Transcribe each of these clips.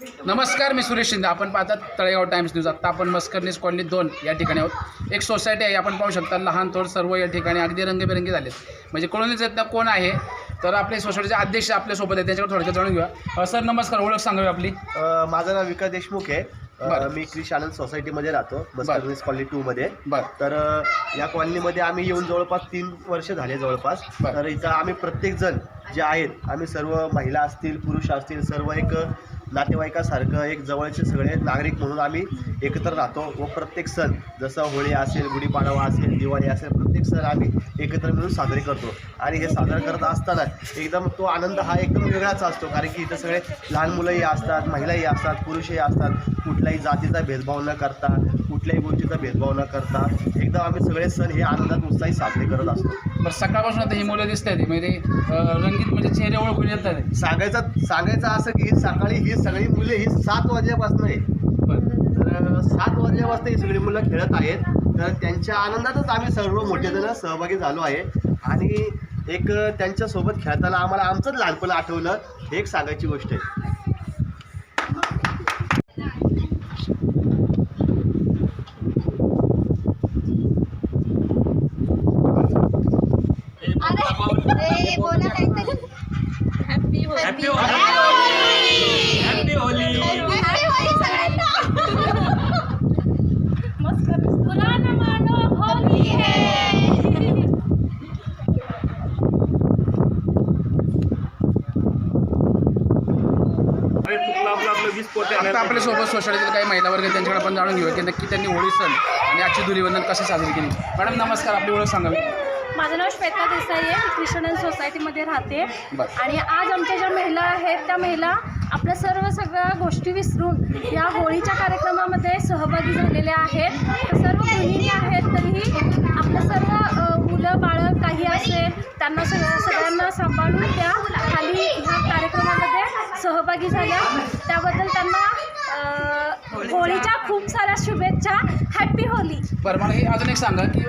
नमस्कार मी सुरेश शिंदे. आपण पाहतात तळेगाव टाइम्स न्यूज. आत्ता आपण मस्करनीस कॉलनी दोन या ठिकाणी आहोत. एक सोसायटी आहे आपण पाहू शकता लहान थोड सर्व या ठिकाणी अगदी रंगीबेरंगी झालेत. म्हणजे कळूनच येत ना कोण आहे? तर आपले सोसायटीचे अध्यक्ष आपल्यासोबत आहे त्यांच्याकडे थोडक्यात जाणून घेऊया. सर नमस्कार ओळख सांगावी आपली. माझं नाव विकास देशमुख आहे. मी क्रिश आनंद सोसायटीमध्ये राहतो. सर्व्हिस कॉलनी टू मध्ये. बरं. तर या कॉलनीमध्ये आम्ही येऊन जवळपास तीन वर्ष झाले जवळपास. तर इथं आम्ही प्रत्येक जण जे आहेत आम्ही सर्व महिला असतील पुरुष असतील सर्व एक नातेवाईकासारखं एक जवळचे सगळे नागरिक म्हणून आम्ही एकत्र राहतो व प्रत्येक सण जसं होळी असेल गुढीपाडवा असेल दिवाळी असेल प्रत्येक सण आम्ही एकत्र मिळून साजरे करतो. आणि हे साजरं करत असताना एकदम तो आनंद हा एकदम वेगळाच असतो. कारण की इथं सगळे लहान मुलंही असतात महिलाही असतात पुरुषही असतात. कुठल्याही जातीचा भेदभाव न करता कुठल्याही गोष्टीचा भेदभाव न करता एकदम आम्ही सगळे सण हे आनंदात उत्साही साजरे करत असतो. बरं सकाळपासून आता ही मुलं दिसत आहेत म्हणजे रंगीत म्हणजे चेहरे ओळखून येत आहेत सांगायचं सांगायचं असं की सकाळी ही सगळी मुले ही सात वाजल्यापासून आहे तर सात वाजल्यापासून ही सगळी मुलं खेळत आहेत. तर त्यांच्या आनंदातच आम्ही सर्व मोठे जण सहभागी झालो आहे. आणि एक त्यांच्यासोबत खेळताना आम्हाला आमचंच लहानपण आठवलं. हे एक सांगायची गोष्ट आहे. हॅपी हॅपी हॅपी होली सगळ्यांना. मस्त पुराना मानो होली है आता आपल्यासोबत सोसायटीतील काही महिला वर्ग त्यांच्याकडे आपण जाणून घेऊया की नक्की त्यांनी होळी सण आणि आजची धुलीवंदन कशी साजरी केली? मॅडम नमस्कार आपली ओळख सांगावी? माझं नाव श्वेता देसाई आहे मी क्रिश्चन सोसायटीमध्ये राहते. बरं. आणि आज आमच्या ज्या महिला आहेत त्या महिला आपल्या सर्व सगळ्या गोष्टी विसरून या होळीच्या कार्यक्रमामध्ये सहभागी झालेल्या आहेत. सर्व गृहिणी आहेत तरीही आपल्या सर्व मुलं बाळं काही असेल त्यांना सगळ्या सगळ्यांना सांभाळून त्या खाली ह्या कार्यक्रमामध्ये सहभागी झाल्या. त्याबद्दल त्यांना होळीच्या खूप साऱ्या शुभेच्छा. हॅपी होली! बरं मला हे अजून एक सांगा की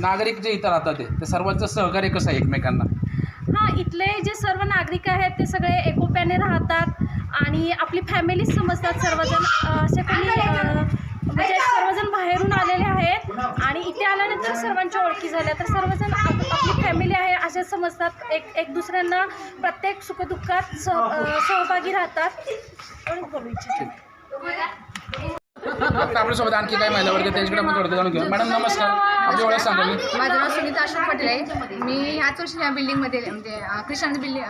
नागरिक जे इथं राहतात ते सर्वांचं सहकार्य कसं आहे एकमेकांना? हां इथले जे सर्व नागरिक आहेत ते सगळे राहतात आणि आपली फॅमिलीच समजतात. सर्वजण असे कोणी म्हणजे सर्वजण बाहेरून आलेले आहेत. आणि इथे आल्यानंतर सर्वांच्या ओळखी झाल्या. तर सर्वजण आपली फॅमिली आहे असे समजतात. एक एक दुसऱ्यांना प्रत्येक सुखदुःखात सह सहभागी राहतात. एवढंच बोलू इच्छिते. आपल्यासोबत आणखी काही महिला वर्ग त्यांच्याकडे आपण थोडं जाणून घेऊ. मॅडम नमस्कार. आपली ओळख सांगावी माझं नाव सुनीता अशोक पटेल आहे. मी ह्याच वर्षी ह्या बिल्डिंगमध्ये म्हणजे क्रिशानंद बिल्डिंग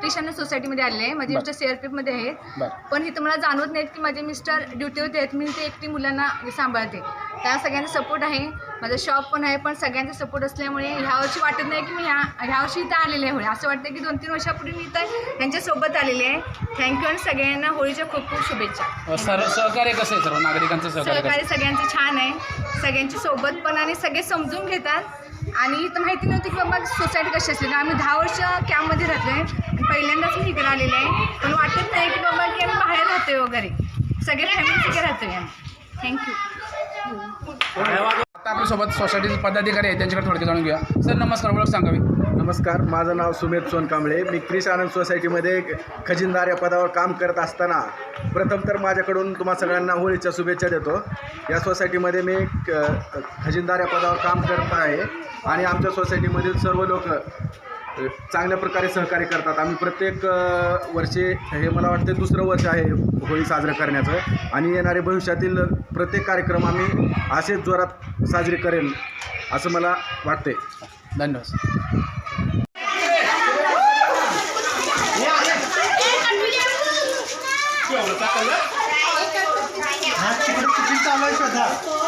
क्रिशानंद सोसायटीमध्ये आहे. माझे. मिस्टर सीआरपीमध्ये आहेत. बरं. पण इथं मला जाणवत नाहीत की माझे मिस्टर ड्युटीवरती आहेत मी ते एकटी मुलांना सांभाळते. त्या सगळ्यांचा सपोर्ट आहे. माझं शॉप पण आहे पण सगळ्यांचा सपोर्ट असल्यामुळे ह्या वर्षी वाटत नाही की मी ह्या ह्या वर्षी इथं आलेले आहे होळी असं वाटतं की दोन तीन वर्षापूर्वी मी इथं यांच्यासोबत आलेले आहे. थँक्यू आणि सगळ्यांना होळीच्या खूप खूप शुभेच्छा. सर सहकार्य कसं आहे सर्व नागरिकांचं सहकार्य सगळ्यांचं छान आहे. सगळ्यांची सोबत पण आणि सगळे समजून घेतात. आणि इथं माहिती नव्हती की बाबा सोसायटी कशी असली. आम्ही दहा वर्ष कॅम्पमध्ये राहतो आहे पहिल्यांदाच मी इकडे आलेले आहे. पण वाटत नाही की बाबा की आम्ही बाहेर राहतोय वगैरे. सगळे फॅमिली तिकडे राहतोय आम्ही. थँक्यू आता आपल्यासोबत सोसायटीचे पदाधिकारी आहेत त्यांच्याकडे थोडक्यात जाणून घेऊया. सर नमस्कार ओळख सांगावी नमस्कार माझं नाव सुमेध सोनकांबळे. मी क्रिश आनंद सोसायटीमध्ये खजिनदार या पदावर काम करत असताना प्रथम तर माझ्याकडून तुम्हा सगळ्यांना होळीच्या शुभेच्छा देतो. या सोसायटीमध्ये मी क- खजिनदार या पदावर काम करत आहे आणि आमच्या सोसायटीमधील सर्व लोक चांगल्या प्रकारे सहकार्य करतात. आम्ही प्रत्येक वर्षी हे मला वाटते दुसरं वर्ष आहे होळी साजरं करण्याचं. आणि येणारे भविष्यातील प्रत्येक कार्यक्रम आम्ही असेच जोरात साजरे करेल असं मला वाटते धन्यवाद आहे